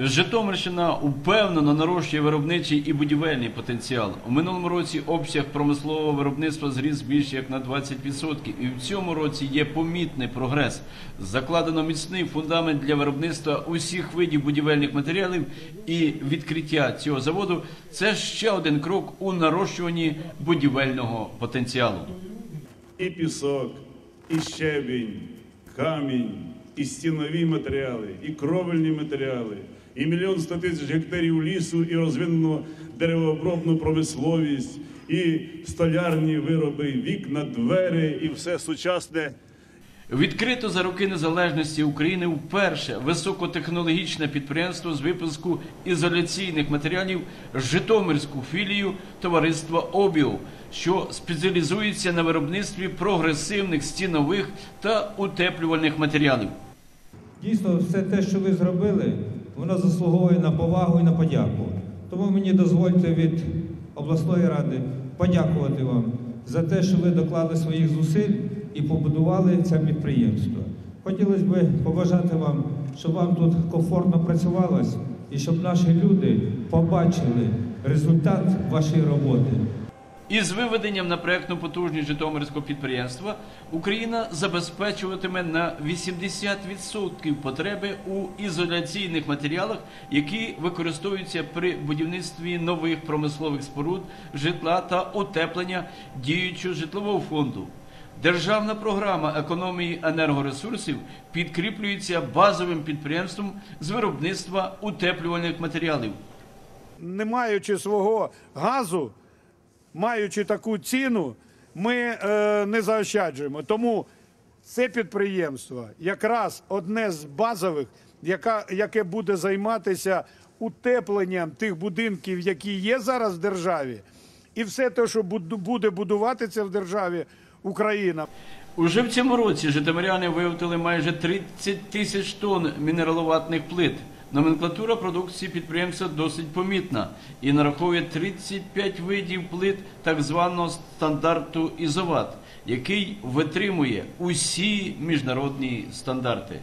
Житомирщина упевнено нарощує виробничий і будівельний потенціал. У минулому році обсяг промислового виробництва зріс більше як на 20%. І в цьому році є помітний прогрес. Закладено міцний фундамент для виробництва усіх видів будівельних матеріалів і відкриття цього заводу це ще один крок у нарощуванні будівельного потенціалу. і пісок, і щебінь, камінь, і стінові матеріали, і кровельні матеріали, і мільйон сто тисяч гектарів лісу, і розвинено деревообробну промисловість, і столярні вироби, і вікна, двері, і все сучасне. Відкрито за роки незалежності України вперше високотехнологічне підприємство з випуску ізоляційних матеріалів Житомирську філію товариства Обіо, що спеціалізується на виробництві прогресивних стінових та утеплювальних матеріалів. Дійсно, все те, що ви зробили, воно заслуговує на повагу і на подяку. Тому мені дозвольте від обласної ради подякувати вам за те, що ви доклали своїх зусиль і побудували це підприємство. Хотілося б побажати вам, щоб вам тут комфортно працювалось і щоб наші люди побачили результат вашої роботи. Із виведенням на проектну потужність Житомирського підприємства Україна забезпечуватиме на 80% потреби у ізоляційних матеріалах, які використовуються при будівництві нових промислових споруд, житла та утеплення діючого житлового фонду. Державна програма економії енергоресурсів підкріплюється базовим підприємством з виробництва утеплювальних матеріалів. не маючи свого газу, маючи таку ціну, ми е, не заощаджуємо. Тому це підприємство якраз одне з базових, яка, яке буде займатися утепленням тих будинків, які є зараз в державі, і все те, що буде будуватися в державі Україна. Уже в цьому році житомиряни виготовили майже 30 тисяч тонн мінераловатних плит. Номенклатура продукції підприємства досить помітна і нараховує 35 видів плит так званого стандарту ізоват, який витримує усі міжнародні стандарти.